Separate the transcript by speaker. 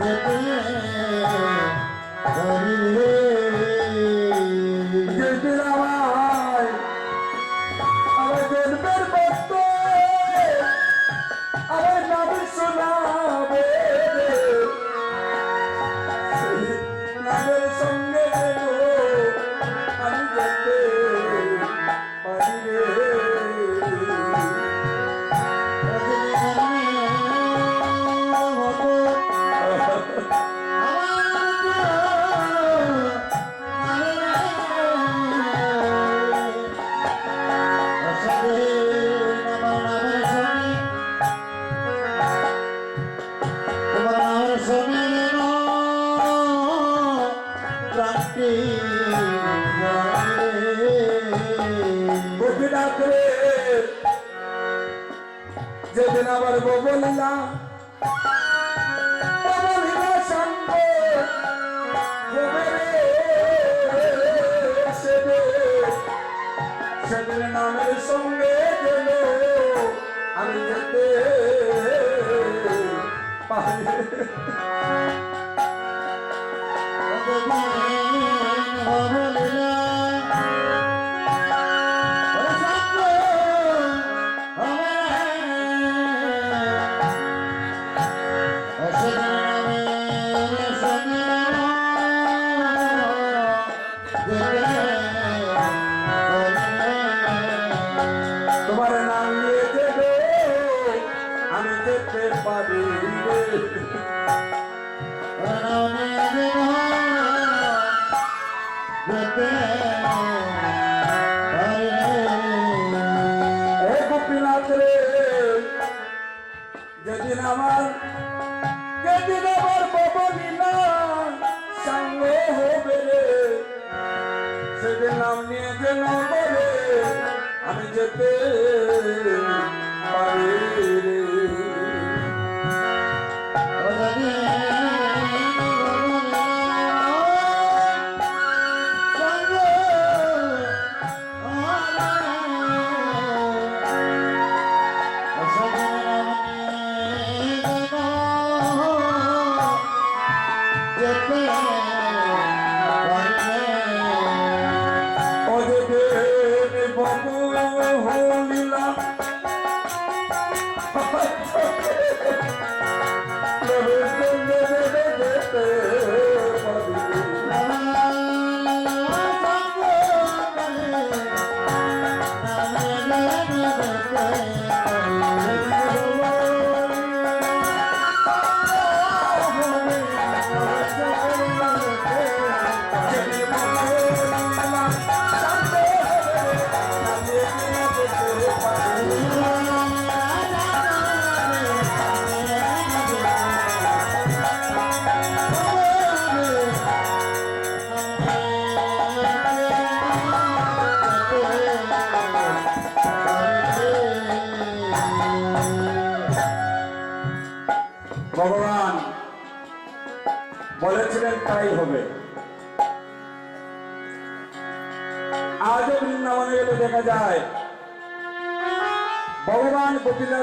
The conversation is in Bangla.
Speaker 1: যেদিন যেদিন আবার বলিলাম সেদিন নামের সঙ্গে গেল আমি যেতে পারি। তোমার নাম নিয়ে দেবে আমি যেতে পারি আমার যেদিন আমার ববলীলা সঙ্গ হবে রে। সেদিন আমি যেন বলে আমি যেতে Yeah. ভগবান বলেছিলেন তাই হবে। আজও বৃন্দাবনে গেলে দেখা যায় ভগবান গোপীনাথ